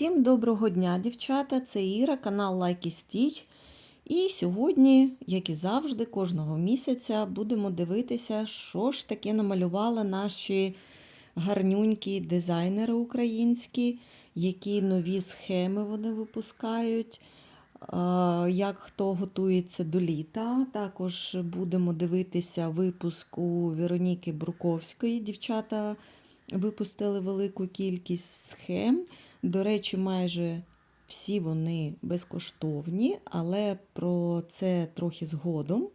Всім доброго дня, дівчата! Це Іра, канал Like і Stitch. І сьогодні, як і завжди, кожного місяця будемо дивитися, що ж таке намалювали наші гарнюнькі дизайнери українські, які нові схеми вони випускають, як хто готується до літа. Також будемо дивитися випуск у Вероніки Бруковської. Дівчата випустили велику кількість схем. До речі, майже всі вони безкоштовні, але про це трохи згодом.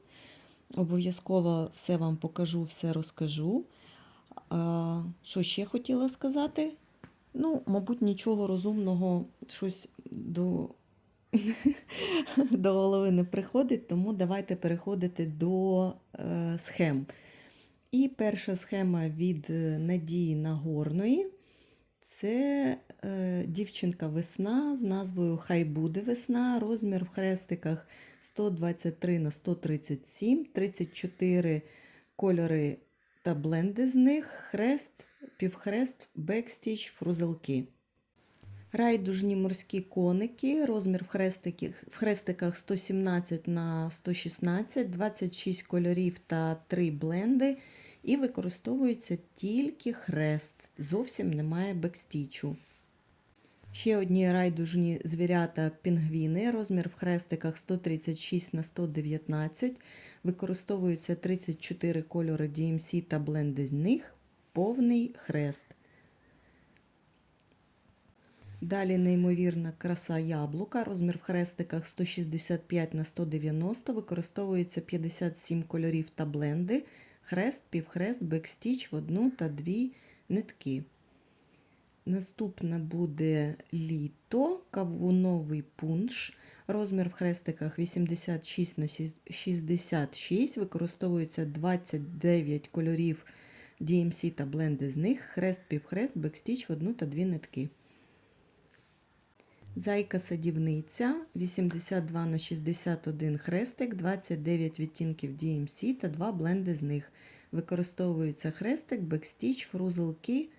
Обов'язково все вам покажу, все розкажу. А, Що ще хотіла сказати? Ну, мабуть, нічого розумного щось до, до голови не приходить, тому давайте переходити до е, схем. І перша схема від е, Надії Нагорної. Це дівчинка весна з назвою Хай буде весна. Розмір в хрестиках 123 на 137, 34 кольори та бленди з них, хрест, півхрест, бекстіч, фрузелки. Райдужні морські коники, розмір в, хрестиках, в хрестиках 117 на 116, 26 кольорів та 3 бленди. І використовується тільки хрест, зовсім немає бекстічу. Ще одні райдужні звірята пінгвіни, розмір в хрестиках 136 на 119, використовуються 34 кольори DMC та бленди з них, повний хрест. Далі неймовірна краса яблука, розмір в хрестиках 165 на 190, використовується 57 кольорів та бленди, хрест, півхрест, бекстіч в одну та дві нитки. Наступне буде літо, кавуновий пунш. Розмір в хрестиках 86 на 66, використовується 29 кольорів DMC та бленди з них, хрест, півхрест, бекстіч в одну та дві нитки. Зайка садівниця 82 на 61 хрестик, 29 відтінків DMC та 2 бленди з них. Використовується хрестик, бекстіч, фрузелки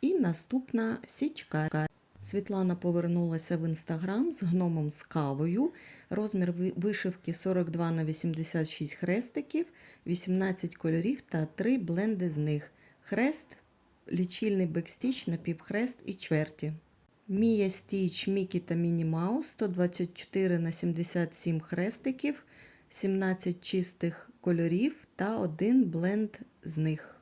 і наступна січка. Світлана повернулася в інстаграм з гномом з кавою. Розмір вишивки 42 на 86 хрестиків, 18 кольорів та 3 бленди з них. Хрест, лічильний бекстіч, напівхрест і чверті. Мія Стіч, Мікі та Міні Маус 124 на 77 хрестиків, 17 чистих кольорів та один бленд з них.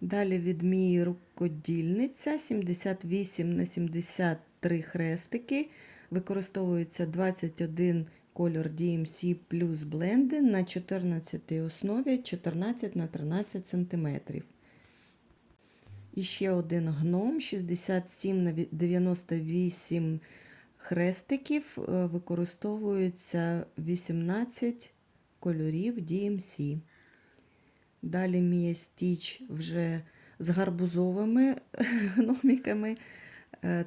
Далі від Мії рукодільниця 78 на 73 хрестики. Використовується 21 кольор DMC плюс бленди на 14 основі 14 на 13 см. І ще один гном 67 на 98 хрестиків. Використовується 18 кольорів DMC. Далі Мія Стіч вже з гарбузовими гноміками.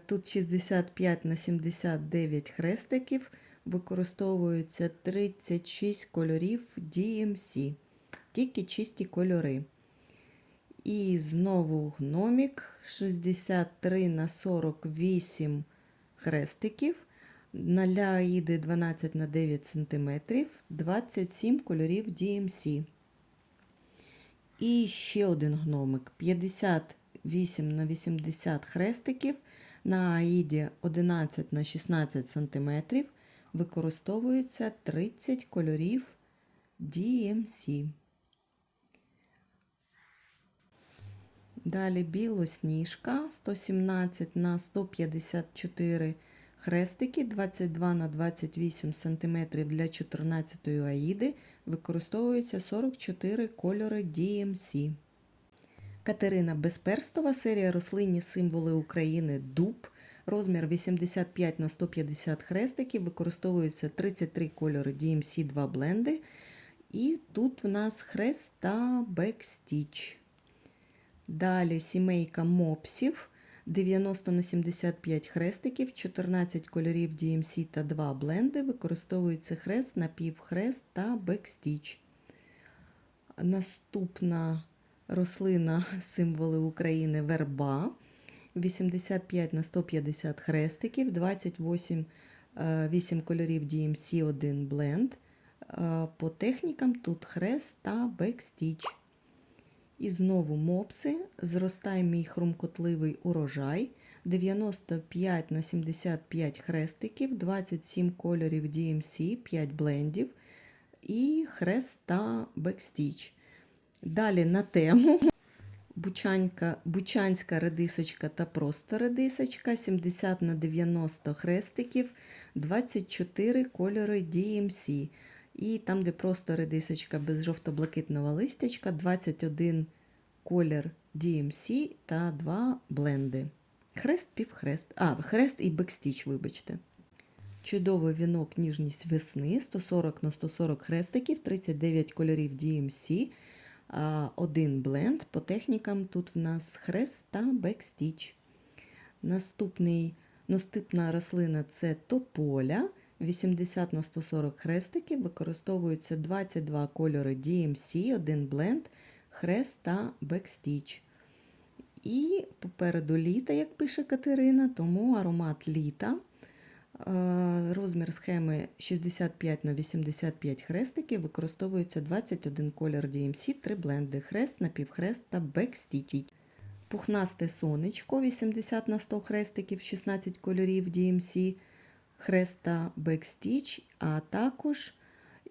Тут 65 на 79 хрестиків. Використовуються 36 кольорів DMC. Тільки чисті кольори. І знову гномік 63 на 48 хрестиків. На Аїди 12 на 9 см, 27 кольорів DMC. І ще один гномик 58 на 80 хрестиків. На Аїді 11 на 16 см. Використовується 30 кольорів DMC. Далі білосніжка 117 на 154 хрестики, 22 на 28 см для 14 аїди. Використовується 44 кольори DMC. Катерина Безперстова, серія рослинні символи України Дуб. Розмір 85 на 150 хрестиків. Використовується 33 кольори DMC 2 бленди. І тут в нас хрест та бекстіч. Далі сімейка мопсів 90 на 75 хрестиків, 14 кольорів DMC та 2 бленди. Використовується хрест, напівхрест та бекстіч. Наступна рослина символи України верба. 85 на 150 хрестиків, 28 е, 8 кольорів DMC, 1 бленд. Е, По технікам тут хрест та бекстіч. І знову мопси. Зростає мій хрумкотливий урожай. 95 на 75 хрестиків, 27 кольорів DMC, 5 блендів і хрест та бекстіч. Далі на тему. Бучанька, бучанська редисочка та просто редисочка, 70 на 90 хрестиків, 24 кольори DMC. І там, де просто редисочка без жовто-блакитного листячка, 21 колір DMC та 2 бленди. Хрест півхрест. А, хрест і бекстіч, вибачте. Чудовий вінок ніжність весни, 140 на 140 хрестиків, 39 кольорів DMC, один бленд. По технікам тут в нас хрест та бекстіч. Наступний, наступна рослина це тополя. 80 на 140 хрестиків, використовуються 22 кольори DMC, один бленд, хрест та бекстіч. І попереду літа, як пише Катерина, тому аромат літа. Е, Розмір схеми 65 на 85 хрестиків, використовується 21 колір DMC, 3 бленди, хрест, напівхрест та бекстіч. Пухнасте сонечко 80 на 100 хрестиків, 16 кольорів DMC, хрест бекстіч, а також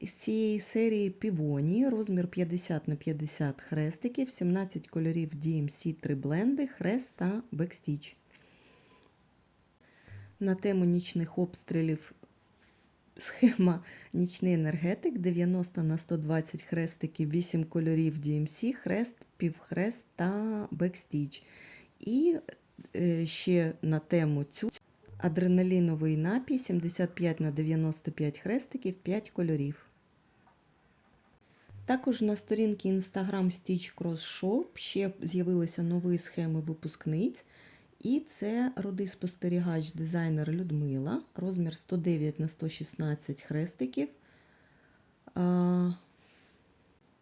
із цієї серії півоні, розмір 50 на 50 хрестиків, 17 кольорів DMC, 3 бленди, хрест та бекстіч. На тему нічних обстрілів схема нічний енергетик 90 на 120 хрестиків, 8 кольорів DMC, хрест, півхрест та бекстіч. І е, ще на тему цю адреналіновий напій 75 на 95 хрестиків, 5 кольорів. Також на сторінці Instagram Stitch Cross Shop ще з'явилися нові схеми випускниць. І це рудий спостерігач дизайнер Людмила, розмір 109 на 116 хрестиків,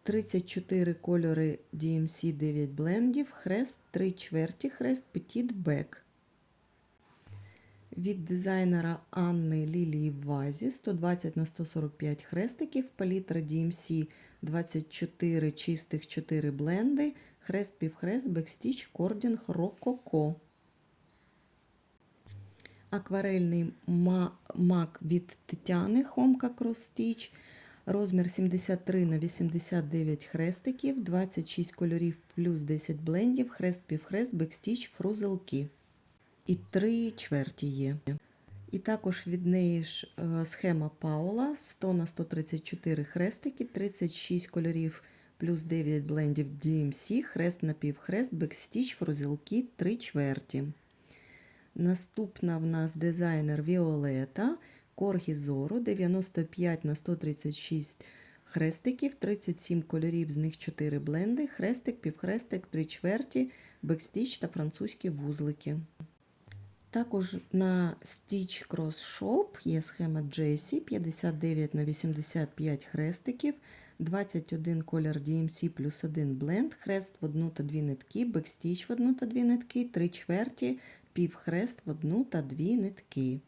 34 кольори DMC 9 блендів, хрест 3 чверті, хрест Petit Back. Від дизайнера Анни Лілії вазі 120 на 145 хрестиків, палітра DMC 24 чистих 4 бленди, хрест півхрест, бекстіч, кордінг, рококо. Акварельний мак від Тетяни Хомка Stitch. Розмір 73 на 89 хрестиків, 26 кольорів плюс 10 блендів, хрест півхрест, бекстіч, фрузелки. І 3 чверті є. І також від неї ж е, схема Паула 100 на 134 хрестики, 36 кольорів плюс 9 блендів DMC, хрест на півхрест, бекстіч, фрузелки, 3 чверті. Наступна в нас дизайнер Віолета, Коргі Зоро, 95 на 136 хрестиків, 37 кольорів, з них 4 бленди, хрестик, півхрестик, 3 чверті, бекстіч та французькі вузлики. Також на Stitch Cross Shop є схема Джесі 59 на 85 хрестиків, 21 колір DMC плюс 1 бленд, хрест в одну та дві нитки, бекстіч в одну та дві нитки, 3 чверті, півхрест в одну та дві нитки.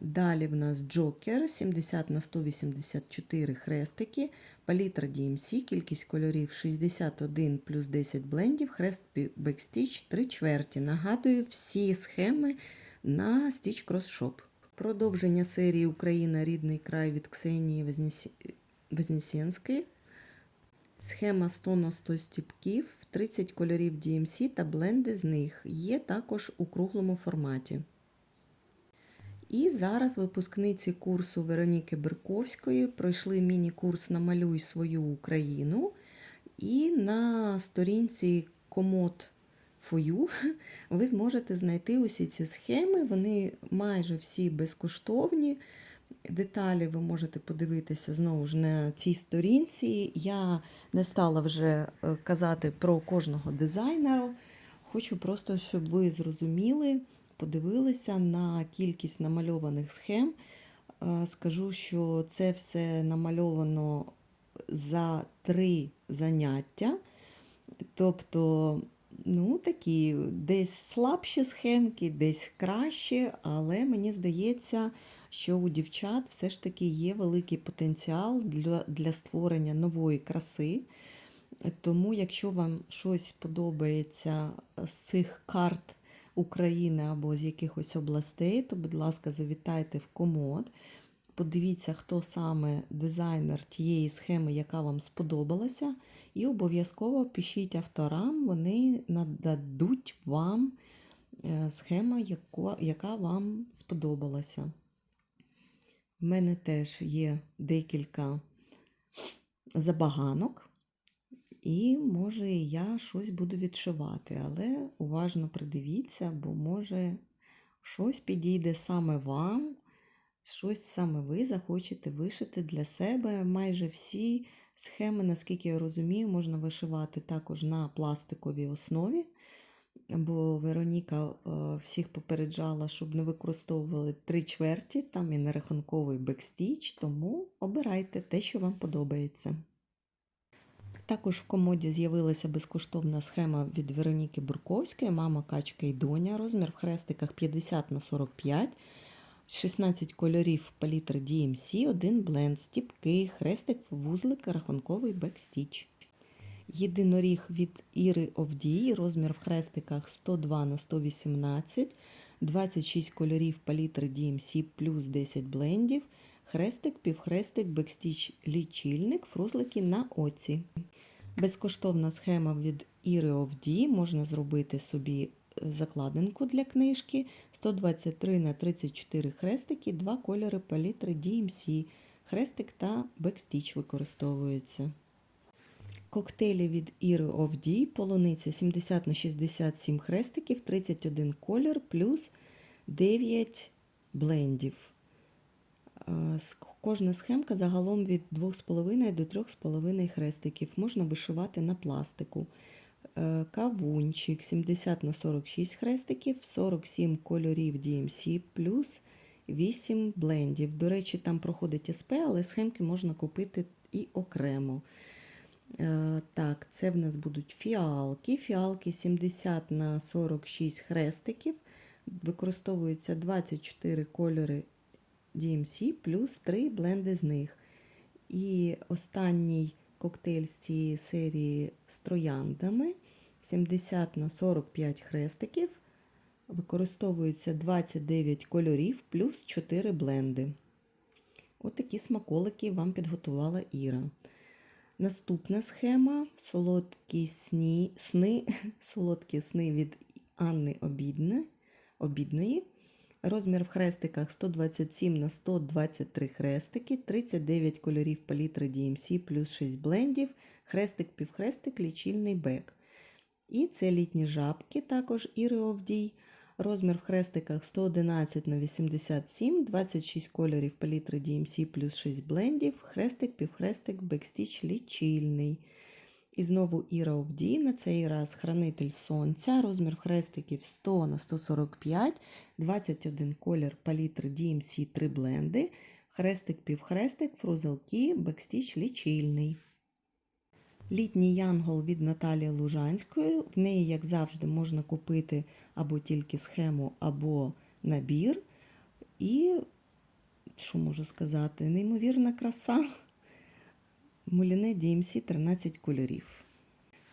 Далі в нас Джокер 70 на 184 хрестики, палітра DMC, кількість кольорів 61 плюс 10 блендів, хрест бекстіч 3 чверті. Нагадую всі схеми на Stitch Cross Shop. Продовження серії Україна рідний край від Ксенії Вознесенської. Схема 100 на 100 стіпків, 30 кольорів DMC та бленди з них є також у круглому форматі. І зараз випускниці курсу Вероніки Берковської пройшли міні-курс Намалюй свою Україну. І на сторінці Комод Фою ви зможете знайти усі ці схеми. Вони майже всі безкоштовні. Деталі ви можете подивитися знову ж на цій сторінці. Я не стала вже е, казати про кожного дизайнера. Хочу просто, щоб ви зрозуміли, подивилися на кількість намальованих схем. Е, Скажу, що це все намальовано за три заняття. Тобто, ну, такі десь слабші схемки, десь кращі, але мені здається, що у дівчат все ж таки є великий потенціал для, для створення нової краси. Тому, якщо вам щось подобається з цих карт України або з якихось областей, то, будь ласка, завітайте в комод. Подивіться, хто саме дизайнер тієї схеми, яка вам сподобалася, і обов'язково пишіть авторам, вони нададуть вам е, схему, яка вам сподобалася. В мене теж є декілька забаганок, і може я щось буду відшивати, але уважно придивіться, бо може щось підійде саме вам, щось саме ви захочете вишити для себе. Майже всі схеми, наскільки я розумію, можна вишивати також на пластиковій основі. Бо Вероніка е, всіх попереджала, щоб не використовували три чверті, там і нерахунковий бекстіч, тому обирайте те, що вам подобається. Також в комоді з'явилася безкоштовна схема від Вероніки Бурковської Мама, качка і доня. Розмір в хрестиках 50 на 45, 16 кольорів палітри DMC, один бленд, стіпки, хрестик, вузлик, рахунковий бекстіч. Єдиноріг від Іри Овдій, розмір в хрестиках 102 на 118, 26 кольорів палітри DMC плюс 10 блендів, хрестик, півхрестик, бекстіч, лічильник, фрузлики на оці. Безкоштовна схема від Іри Овдій, можна зробити собі закладинку для книжки 123 на 34 хрестики, два кольори палітри DMC, хрестик та бекстіч використовуються. Коктейлі від Іри Овдій, полуниця 70 на 67 хрестиків, 31 колір плюс 9 блендів. Е, Кожна схемка загалом від 2,5 до 3,5 хрестиків. Можна вишивати на пластику. Е, Кавунчик 70 на 46 хрестиків, 47 кольорів DMC плюс 8 блендів. До речі, там проходить СП, але схемки можна купити і окремо. Е, Так, це в нас будуть фіалки. Фіалки 70 на 46 хрестиків. Використовуються 24 кольори DMC плюс 3 бленди з них. І останній коктейль з цієї серії з трояндами 70 на 45 хрестиків. Використовується 29 кольорів плюс 4 бленди. От смаколики вам підготувала Іра. Наступна схема солодкі сні, сни, солодкі сни від Анни Обідне, Обідної. Розмір в хрестиках 127 на 123 хрестики, 39 кольорів палітри DMC плюс 6 блендів, хрестик півхрестик, лічильний бек. І це літні жабки, також Овдій. Розмір в хрестиках 111 на 87, 26 кольорів палітри DMC плюс 6 блендів, хрестик, півхрестик, бекстіч лічильний. І знову Іра Овдій, на цей раз хранитель сонця, розмір хрестиків 100 на 145, 21 колір палітри DMC 3 бленди, хрестик, півхрестик, фрузелки, бекстіч лічильний. Літній янгол від Наталії Лужанської. В неї, як завжди, можна купити або тільки схему, або набір. І, що можу сказати, неймовірна краса. Муліне DMC 13 кольорів.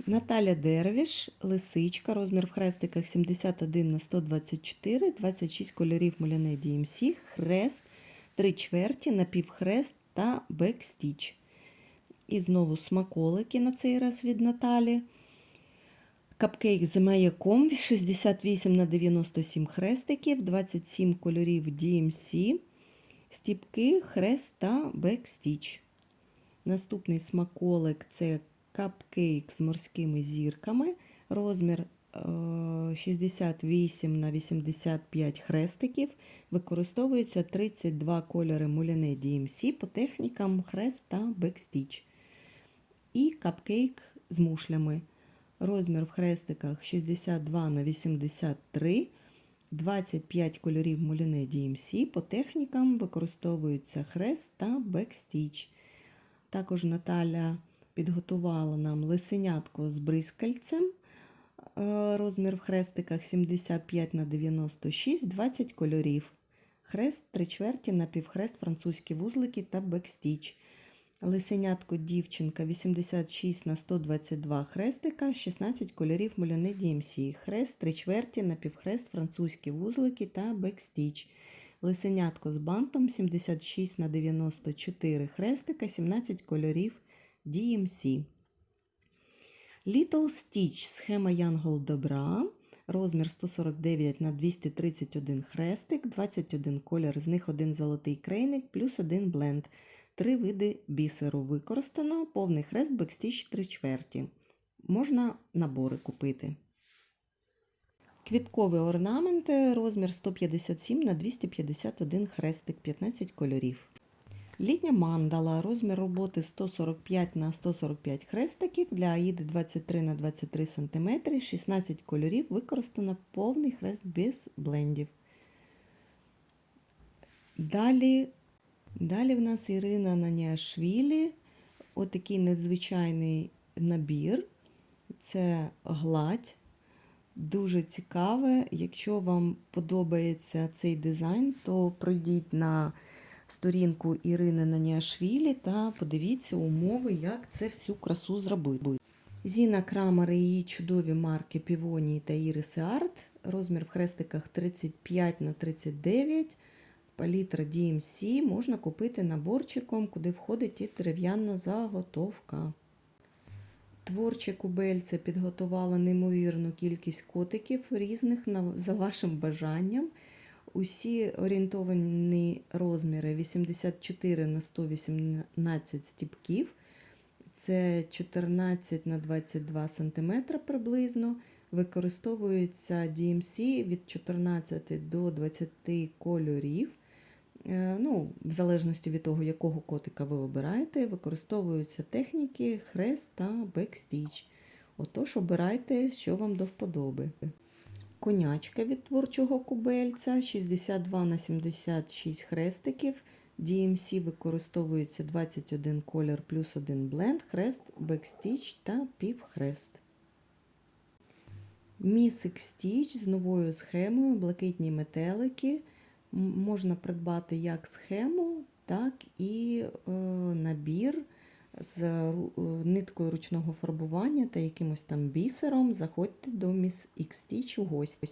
Наталя Дервіш, лисичка, розмір в хрестиках 71 на 124, 26 кольорів Муляне DMC, хрест, 3 чверті, напівхрест та бекстіч. І знову смаколики на цей раз від Наталі. Капкейк з маяком 68 на 97 хрестиків, 27 кольорів DMC, стіпки, хрест та бекстіч. Наступний смаколик це капкейк з морськими зірками. Розмір е, 68 на 85 хрестиків. Використовується 32 кольори муляне DMC по технікам хрест та бекстіч. І капкейк з мушлями. Розмір в хрестиках 62 на 83, 25 кольорів муляне DMC. По технікам використовується хрест та бекстіч. Також Наталя підготувала нам лисенятко з бризкальцем. Е, Розмір в хрестиках 75 на 96, 20 кольорів. Хрест, три чверті, напівхрест, французькі вузлики та бекстіч. Лисенятко дівчинка 86 на 122 хрестика, 16 кольорів муляни DMC. Хрест, три чверті, напівхрест, французькі вузлики та бекстіч. Лисенятко з бантом 76 на 94 хрестика, 17 кольорів DMC. Little Stitch схема Янгол Добра. Розмір 149 на 231 хрестик, 21 колір, з них один золотий крейник, плюс один бленд. Три види бісеру використано, повний хрест, бекстіч 3 чверті. Можна набори купити. Квіткові орнаменти, розмір 157 на 251 хрестик, 15 кольорів. Літня мандала, розмір роботи 145 на 145 хрестиків, для аїди 23 на 23 см, 16 кольорів, використано повний хрест без блендів. Далі, далі в нас Ірина Наніашвілі. Отакий надзвичайний набір. Це гладь. Дуже цікаве. Якщо вам подобається цей дизайн, то пройдіть на сторінку Ірини Наніашвілі та подивіться умови, як це всю красу зробити. Зіна Крамер і її чудові марки Півонії та Іриси Арт. Розмір в хрестиках 35 на 39 палітра DMC можна купити наборчиком, куди входить і дерев'яна заготовка. Творче кубельце підготувало неймовірну кількість котиків різних за вашим бажанням. Усі орієнтовані розміри 84 на 118 стіпків. Це 14 на 22 см приблизно. Використовується DMC від 14 до 20 кольорів. Е, Ну, в залежності від того, якого котика ви обираєте, використовуються техніки хрест та бекстіч. Отож, обирайте, що вам до вподоби. Конячка від творчого кубельця 62 на 76 хрестиків. DMC використовується 21 колір плюс 1 бленд, хрест, бекстіч та півхрест. Місик стіч з новою схемою, блакитні метелики. Можна придбати як схему, так і е, набір з е, ниткою ручного фарбування та якимось там бісером. Заходьте до Miss X Stitch у гості.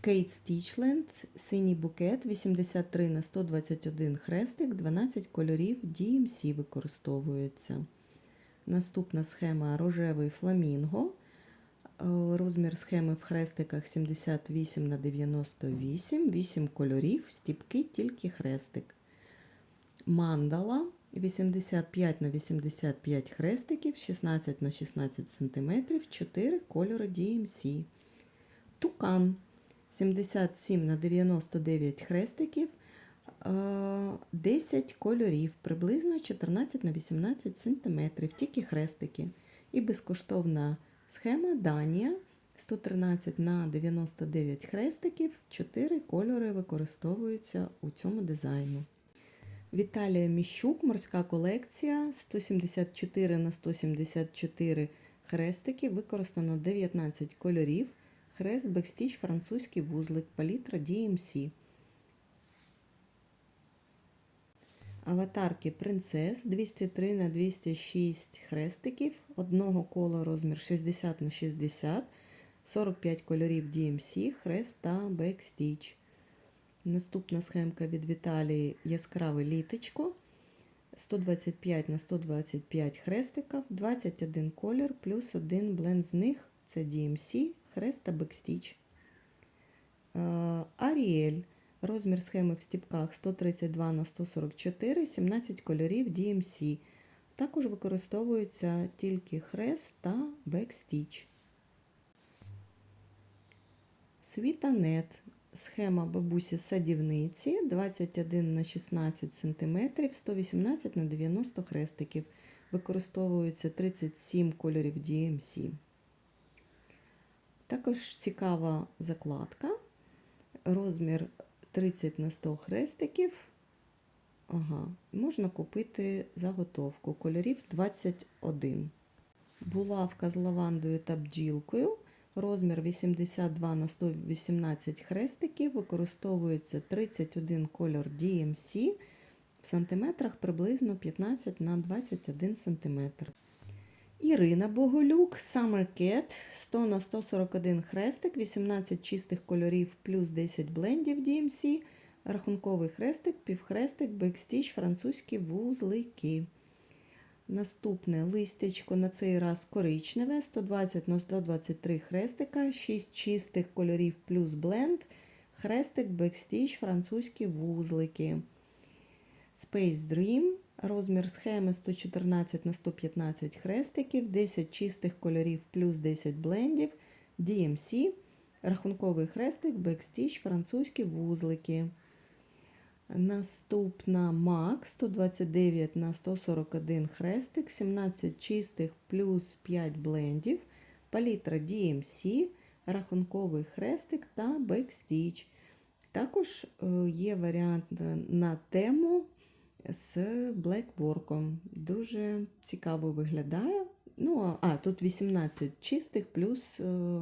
Кейт Стічленд, синій букет 83 на 121 хрестик, 12 кольорів DMC використовується. Наступна схема рожевий фламінго. Е, Розмір схеми в хрестиках 78 на 98, 8 кольорів, стіпки тільки хрестик. Мандала 85 на 85 хрестиків, 16 на 16 см, 4 кольори DMC. Тукан 77 на 99 хрестиків, е, 10 кольорів, приблизно 14 на 18 см, тільки хрестики. І безкоштовна схема Данія 113 на 99 хрестиків, 4 кольори використовуються у цьому дизайну. Віталія Міщук, морська колекція 174 на 174 хрестики, використано 19 кольорів. Хрест, бекстіч, французький вузлик, палітра DMC. Аватарки принцес 203 на 206 хрестиків, одного кола розмір 60 на 60, 45 кольорів DMC, хрест та бекстіч. Наступна схемка від Віталії яскраве літочко. 125 на 125 хрестиків, 21 колір плюс один бленд з них це DMC, хрест та бекстіч. Е, Аріель. Розмір схеми в стіпках 132 на 144, 17 кольорів DMC. Також використовується тільки хрест та бекстіч. Світанет. Схема бабусі садівниці 21 на 16 см, 118 на 90 хрестиків. Використовується 37 кольорів DMC. Також цікава закладка. Розмір 30 на 100 хрестиків. Ага, можна купити заготовку кольорів 21. булавка з лавандою та бджілкою. Розмір 82 на 118 хрестиків. Використовується 31 кольор DMC. В сантиметрах приблизно 15 на 21 сантиметр. Ірина Боголюк, Summer Cat, 100 на 141 хрестик, 18 чистих кольорів плюс 10 блендів DMC, рахунковий хрестик, півхрестик, бекстіч, французькі вузлики. Наступне листячко на цей раз коричневе, 120 на 123 хрестика, 6 чистих кольорів плюс бленд, хрестик, бекстіч, французькі вузлики. Space Dream, розмір схеми 114 на 115 хрестиків, 10 чистих кольорів плюс 10 блендів, DMC, рахунковий хрестик, бекстіч, французькі вузлики. Наступна MAC 129 на 141 хрестик, 17 чистих плюс 5 блендів, палітра DMC, рахунковий хрестик та бекстіч. Також е, є варіант на тему з блекворком. Дуже цікаво виглядає. Ну, а тут 18 чистих плюс е,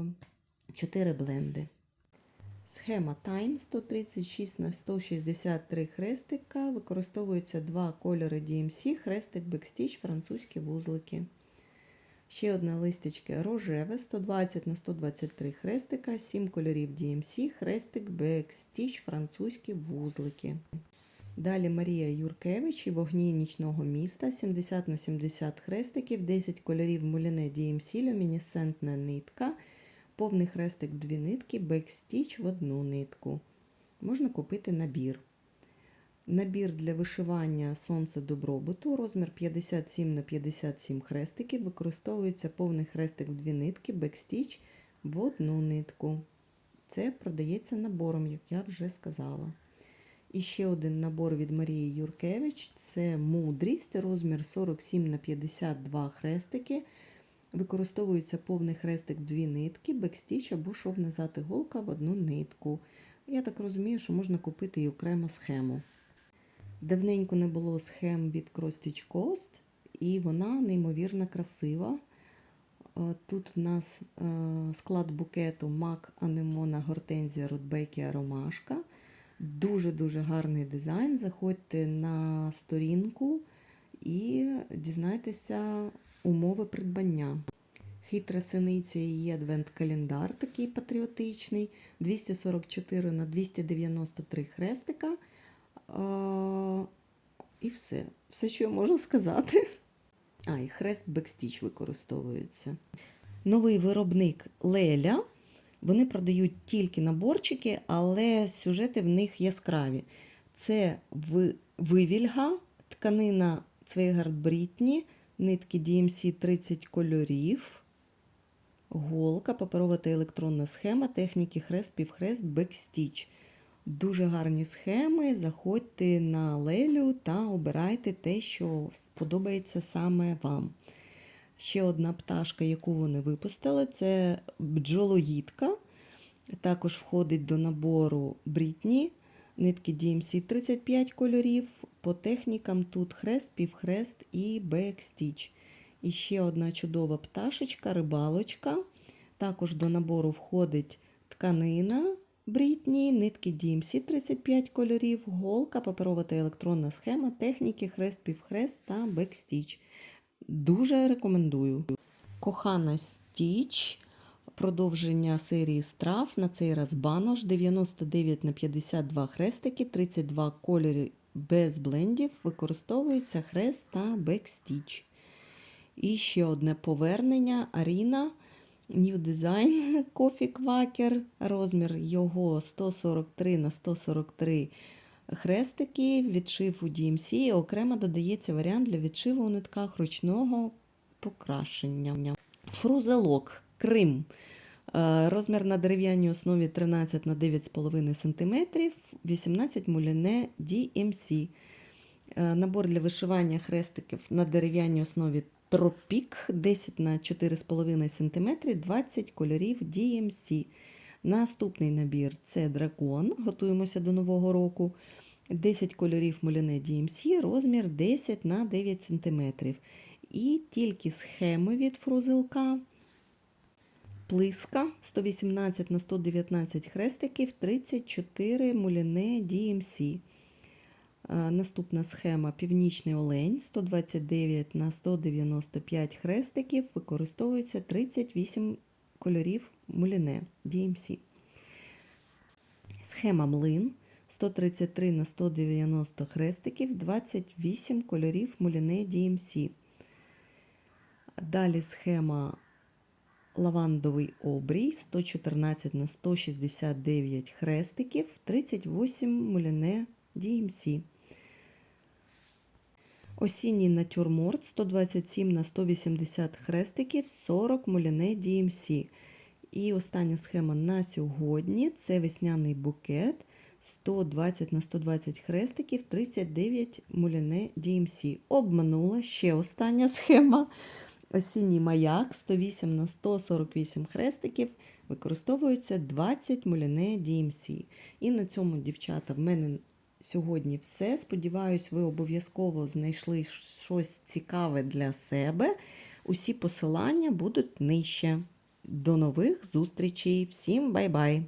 4 бленди. Схема Time 136 на 163 хрестика. Використовуються два кольори DMC, хрестик Backstitch, французькі вузлики. Ще одне листячке рожеве 120 на 123 хрестика, 7 кольорів DMC, хрестик Backstitch, французькі вузлики. Далі Марія Юркевич і вогні нічного міста 70 на 70 хрестиків, 10 кольорів муліне DMC, люмінесцентна нитка, повний хрестик в дві нитки, бекстіч в одну нитку. Можна купити набір. Набір для вишивання сонце добробуту, розмір 57 на 57 хрестиків, використовується повний хрестик в дві нитки, бекстіч в одну нитку. Це продається набором, як я вже сказала. І ще один набор від Марії Юркевич це мудрість, розмір 47 на 52 хрестики. Використовується повний хрестик в дві нитки, бекстіч або шов назад іголка в одну нитку. Я так розумію, що можна купити і окремо схему. Давненько не було схем від Cross Coast, і вона неймовірно красива. Е, Тут в нас е, склад букету Мак Анемона Гортензія Рудбекія Ромашка. Дуже-дуже гарний дизайн. Заходьте на сторінку і дізнайтеся умови придбання. Хитра синиця і адвент-календар такий патріотичний. 244 на 293 хрестика. А, і все. Все, що я можу сказати. А, і хрест бекстіч використовується. Новий виробник Леля. Вони продають тільки наборчики, але сюжети в них яскраві. Це вивільга, тканина Цвейгард Брітні, нитки DMC 30 кольорів, голка, паперова та електронна схема, техніки хрест, півхрест, бекстіч. Дуже гарні схеми. Заходьте на лелю та обирайте те, що сподобається саме вам. Ще одна пташка, яку вони випустили, це бджолоїдка. Також входить до набору Брітні, нитки DMC 35 кольорів. По технікам тут хрест, півхрест і бекстіч. І ще одна чудова пташечка, рибалочка. Також до набору входить тканина Брітні, нитки DMC 35 кольорів, голка, паперова та електронна схема, техніки хрест, півхрест та бекстіч. Дуже рекомендую. Кохана Стіч. Продовження серії страв. На цей раз банош 99 на 52 хрестики, 32 кольори без блендів. Використовується хрест та бекстіч. І ще одне повернення Аріна. New Design Coffee Quaker. Розмір його 143 на 143 хрестики, відшив у DMC. І окремо додається варіант для відшиву у нитках ручного покрашення. Фрузелок Крим. Е, Розмір на дерев'яній основі 13 на 9,5 см, 18 муліне DMC. Е, Набор для вишивання хрестиків на дерев'яній основі Тропік 10 на 4,5 см, 20 кольорів DMC. Наступний набір це дракон. Готуємося до нового року. 10 кольорів муліне DMC, розмір 10 на 9 см. І тільки схеми від фрузилка. Плиска 118 на 119 хрестиків, 34 муліне DMC. Наступна схема Північний олень 129 на 195 хрестиків, використовується 38 кольорів муліне DMC. Схема млин 133 на 190 хрестиків, 28 кольорів муліне DMC. Далі схема лавандовий обрій 114 на 169 хрестиків, 38 муліне DMC. Осінній натюрморт 127 на 180 хрестиків, 40 муліне DMC. І остання схема на сьогодні це весняний букет 120 на 120 хрестиків, 39 муліне DMC. Обманула ще остання схема. Осінній маяк 108 на 148 хрестиків, використовується 20 муліне DMC. І на цьому, дівчата, в мене сьогодні все. Сподіваюсь, ви обов'язково знайшли щось цікаве для себе. Усі посилання будуть нижче. До нових зустрічей. Всім бай-бай!